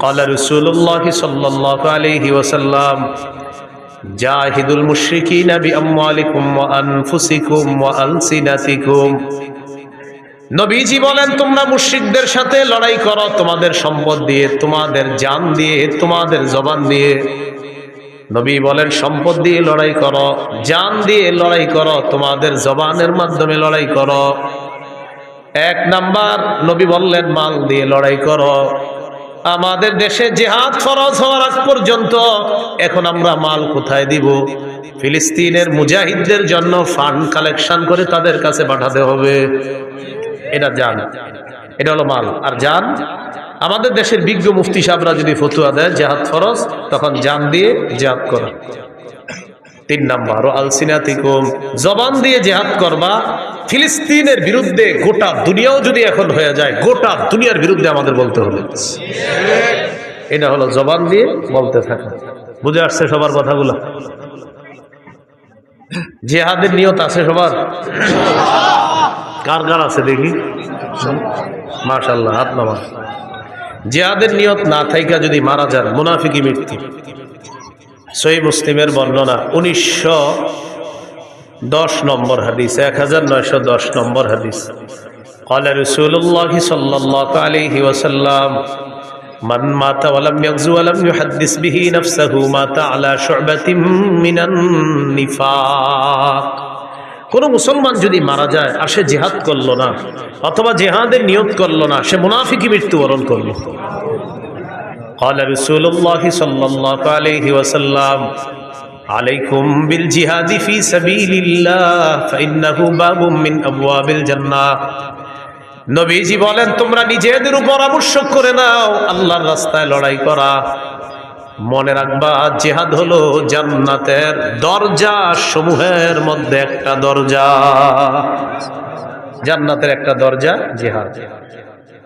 قال رسول الله صلى الله عليه وسلم جاهدوا المشركين بأموالكم وأنفسكم وألسنتكم নবীজি বলেন তোমরা মুশরিকদের সাথে লড়াই করো তোমাদের সম্পদ দিয়ে তোমাদের জান দিয়ে তোমাদের জবান দিয়ে নবী বলেন সম্পদ দিয়ে লড়াই করো জান দিয়ে লড়াই করো তোমাদের জবানের মাধ্যমে লড়াই করো এক নাম্বার নবী বললেন মাল দিয়ে লড়াই করো আমাদের দেশে জেহাদ ফরজ হওয়ার আগ পর্যন্ত এখন আমরা মাল কোথায় দিব? ফিলিস্তিনের মুজাহিদদের জন্য ফান্ড কালেকশন করে তাদের কাছে পাঠাতে হবে। এটা জান। এটা হলো মাল। আর যান আমাদের দেশের বিজ্ঞ মুফতি সাহেবরা যদি ফতুয়া দেয় জেহাদ ফরজ, তখন জান দিয়ে জেহাদ করা। তিন নাম্বার আলসিনাতিকুম। জবান দিয়ে জেহাদ করবা ফিলিস্তিনের বিরুদ্ধে গোটা দুনিয়াও যদি এখন হয়ে যায়, গোটা দুনিয়ার বিরুদ্ধে আমাদের বলতে হবে। এটা হলো জবান দিয়ে বলতে থাকা। বুঝে আসছে সবার কথাগুলো? জেহাদের নিয়ত আছে সবার? কার কার আছে দেখি? মাশাল্লাহ হাত নামা। জেহাদের নিয়ত না থাইকা যদি মারা যান মুনাফিকি মৃত্যু। সই মুসলিমের বর্ণনা, উনিশশো দশ নম্বর হাদিস এক হাজার নয়শো দশ নম্বর হাদিস قال رسول الله صلى الله عليه وسلم من مات ولم يغزو ولم يحدث به نفسه مات على شعبة من النفاق কোন মুসলমান যদি মারা যায় আর সে জেহাদ করলো না অথবা জেহাদের নিয়ত করলো না সে মুনাফিকি মৃত্যুবরণ করলো قال رسول الله صلى الله عليه وسلم আলাইকুম বিল জিহাদি ফি সাবিলিল্লাহ, ফাইন্নাহু বাবুম মিন আবওয়াবিল জান্নাহ। নবীজি বলেন, তোমরা নিজেদের উপর আবশ্যক করে নাও, আল্লাহর রাস্তায় লড়াই করা। মনে রাখবা, জেহাদ হলো জান্নাতের দরজা সমূহের মধ্যে একটা দরজা। জান্নাতের একটা দরজা জেহাদ।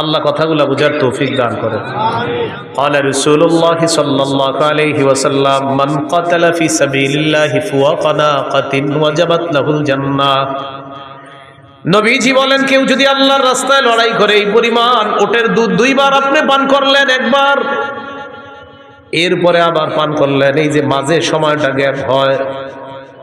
আল্লাহ কথাগুলো বুঝার তৌফিক দান করে। নবীজি বলেন, কেউ যদি আল্লাহর রাস্তায় লড়াই করে, এই পরিমাণ ওটের দুধ দুইবার আপনি পান করলেন একবার, এরপরে আবার পান করলেন। এই যে মাঝে সময়টা গ্যাপ হয়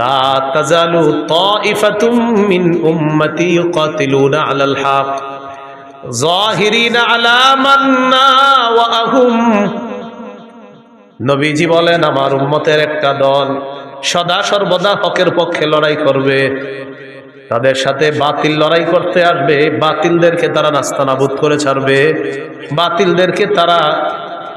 লা তাজালু তাইফাতুম মিন উম্মতি ইউকাতিলুনা আলাল হক। জাহিরিনা আলা মান্না ওয়া নবীজি বলেন, আমার উম্মতের একটা দল সদা সর্বদা হকের পক্ষে লড়াই করবে। তাদের সাথে বাতিল লড়াই করতে আসবে। বাতিলদেরকে তারা নাস্তানাবুদ করে ছাড়বে। বাতিলদেরকে তারা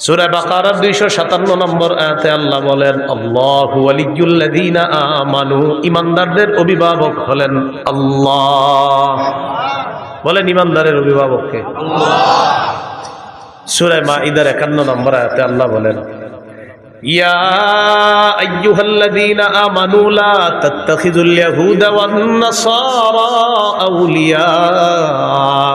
সূরা বাকারার 257 নম্বর আয়াতে আল্লাহ বলেন আল্লাহু ওয়ালিয়্যুল্লাযীনা আমানু ঈমানদারদের অভিভাবক হলেন আল্লাহ বলেন ঈমানদারের অভিভাবককে আল্লাহ সূরা মাইদার 51 নম্বর আয়াতে আল্লাহ বলেন يا أيها الذين آمنوا لا تتخذوا اليهود والنصارى أولياء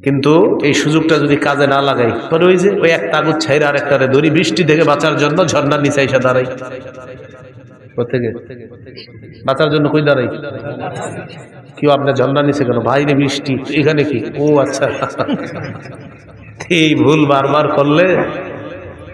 কিন্তু এই সুযোগটা যদি কাজে না লাগাই, পরে ওই যে ওই একটা তাগুদ ছাইরা আর একটা দড়ি বৃষ্টি থেকে বাঁচার জন্য ঝর্ণার নিচে এসে দাঁড়াই। বাঁচার জন্য কই দাঁড়াই? কেউ আপনার ঝর্ণার নিচে কেন বাইরে বৃষ্টি, এখানে কি? ও আচ্ছা। এই ভুল বারবার করলে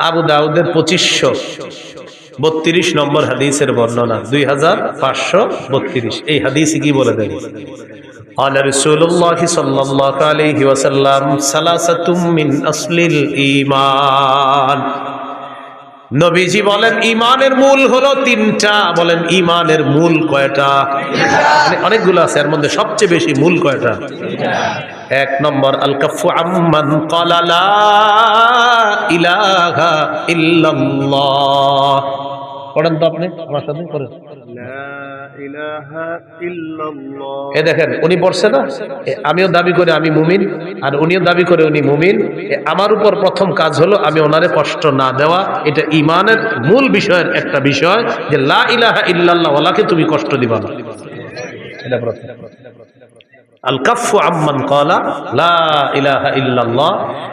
আবু দাউদের পঁচিশশো বত্রিশ নম্বর হাদিসের বর্ণনা দুই হাজার পাঁচশো বত্রিশ এই হাদিস কি বলে দেন قال رسول الله صلى الله عليه وسلم ثلاثة من أصل الإيمان নবীজি বলেন ইমানের মূল হলো তিনটা বলেন ইমানের মূল কয়টা মানে অনেকগুলো আছে এর মধ্যে সবচেয়ে বেশি মূল কয়টা এক নম্বর আল কাফু আম্মান ক্বালা ইলাহা ইল্লাল্লাহ। পড়েন তো আপনি আমার সাথে করেন এ দেখেন উনি পড়ছে না? আমিও দাবি করে আমি মুমিন আর উনিও দাবি করে উনি মুমিন। আমার উপর প্রথম কাজ হলো আমি ওনারে কষ্ট না দেওয়া। এটা ইমানের মূল বিষয়ের একটা বিষয় যে লা ইলাহা ইল্লাল্লাহ ওয়ালাকে তুমি কষ্ট দিবা না। প্রথম আল কাফু আম্মান কলা লা ইলাহা ইল্লাল্লাহ।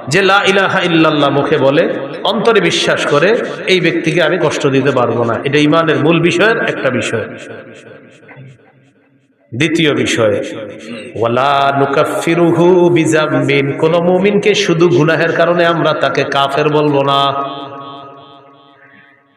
যে লা ইলাহা ইল্লাল্লাহ মুখে বলে, অন্তরে বিশ্বাস করে, এই ব্যক্তিকে আমি কষ্ট দিতে পারব না। এটা ইমানের মূল বিষয়ের একটা বিষয়। দ্বিতীয় বিষয় কোন মুমিনকে শুধু গুনাহের কারণে আমরা তাকে কাফের বলব না।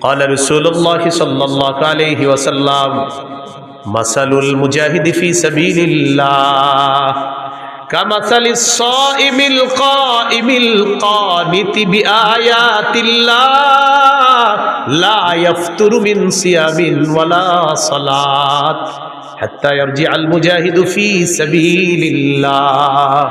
قال رسول الله صلى الله عليه وسلم مثل المجاهد في سبيل الله كمثل الصائم القائم القانت بآيات الله لا يفتر من صيام ولا صلاة حتى يرجع المجاهد في سبيل الله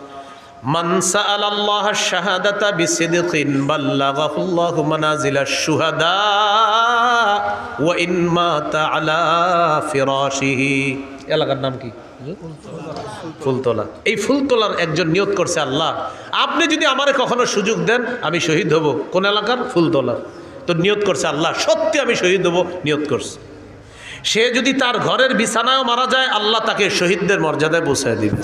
আল্লাহ শাহাদাতা ইন মাতা এলাকার নাম কি? এই একজন নিয়ত করছে আল্লাহ। আপনি যদি আমারে কখনো সুযোগ দেন, আমি শহীদ হব। কোন এলাকার? ফুলতলার। তো নিয়োগ করছে আল্লাহ। সত্যি আমি শহীদ হব, নিয়োগ করছে। সে যদি তার ঘরের বিছানায় মারা যায়, আল্লাহ তাকে শহীদদের মর্যাদায় বসায় দিবে।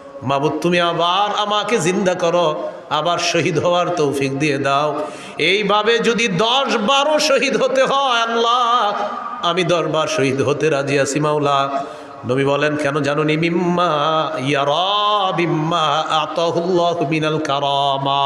মাবুদ, তুমি আবার আমাকে জিন্দা করো, আবার শহীদ হওয়ার তৌফিক দিয়ে দাও। এইভাবে যদি দশ বারো শহীদ হতে হয়, আল্লাহ, আমি দশবার শহীদ হতে রাজি আছি, মাওলা। নবী বলেন, কেন জানো নি? মিম্মা ইয়ারা, বিম্মা আতহুল্লাহ মিনাল কারামা।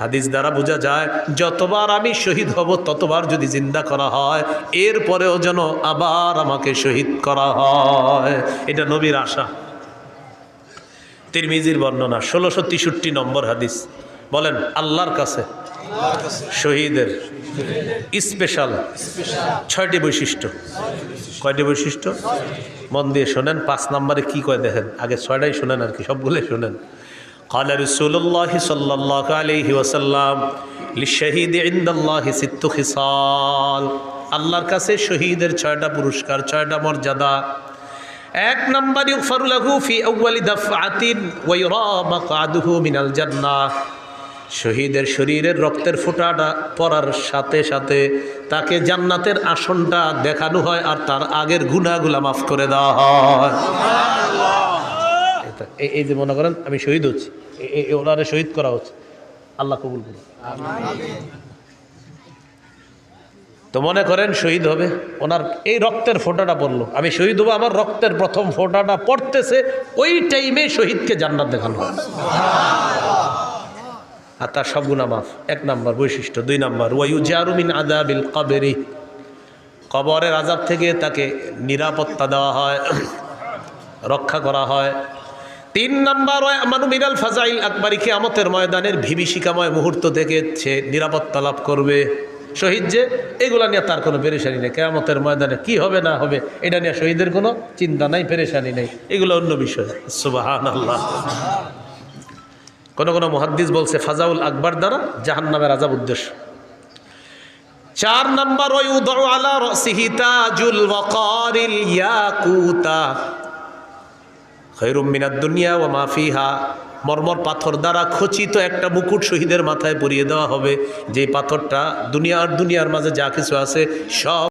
হাদিস দ্বারা বোঝা যায়, যতবার আমি শহীদ হব, ততবার যদি জিন্দা করা হয়, এরপরেও যেন আবার আমাকে শহীদ করা হয়। এটা নবীর আশা। তিরমিজির বর্ণনা, ষোলোশো তেষট্টি নম্বর হাদিস। বলেন, আল্লাহর কাছে শহীদের স্পেশাল ছয়টি বৈশিষ্ট্য। কয়টি বৈশিষ্ট্য? মন দিয়ে শোনেন, পাঁচ নম্বরে কি কয় দেখেন? আগে ছয়টাই শোনেন আর কি, সবগুলোই শোনেন। قال رسول الله صلى الله عليه وسلم للشهيد عند الله ست خصال আল্লাহর কাছে শহীদের ছয়টা পুরস্কার ছয়টা মর্যাদা এক নম্বর ইগফারু লাহু ফি আউয়ালি দাফআতিন ওয়া ইউরা মাকআদুহু মিনাল জান্নাহ শহীদের শরীরের রক্তের ফোঁটাটা পড়ার সাথে সাথে তাকে জান্নাতের আসনটা দেখানো হয় আর তার আগের গুনাহগুলা মাফ করে দেওয়া হয় এটা- এই- এই যে মনে করেন আমি শহীদ হচ্ছি এ- এ- এ ওনারে শহীদ করা হচ্ছে। আল্লাহ কবুল করুন। তো মনে করেন শহীদ হবে। ওনার এই রক্তের ফোঁটাটা পড়ল। আমি শহীদ হব, আমার রক্তের প্রথম ফোঁটাটা পড়তেছে। ওই টাইমে শহীদকে জান্নাত দেখানো আর তার সব গুণা মাফ। এক নাম্বার বৈশিষ্ট্য, দুই নাম্বার ওয়াইউ জারুমিন আদাবিল কবেরি। কবরের আজাব থেকে তাকে নিরাপত্তা দেওয়া হয়, রক্ষা করা হয়। তিন নাম্বার মানু মিনাল ফাজাইল, আকবরী কেয়ামতের ময়দানের ভিবিষিকাময় মুহূর্ত থেকে সে নিরাপত্তা লাভ করবে। শহীদ যে, এগুলা নিয়ে তার কোনো পেরেশানি নেই। কেয়ামতের ময়দানে কি হবে না হবে, এটা নিয়ে শহীদের কোনো চিন্তা নাই, পেরেশানি নেই। এগুলো অন্য বিষয়। সুবাহান আল্লাহ কোন কোন মহাদ্দিস বলছে, ফাজাউল আকবর দ্বারা জাহান নামের আজাব উদ্দেশ্য। চার নম্বর ওই উদর আলা রসিহি জুল ইয়াকুতা। খৈরুম মিনাদ দুনিয়া ও মাফিহা মর্মর পাথর দ্বারা খচিত একটা মুকুট শহীদের মাথায় পরিয়ে দেওয়া হবে। যে পাথরটা দুনিয়া আর দুনিয়ার মাঝে যা কিছু আছে সব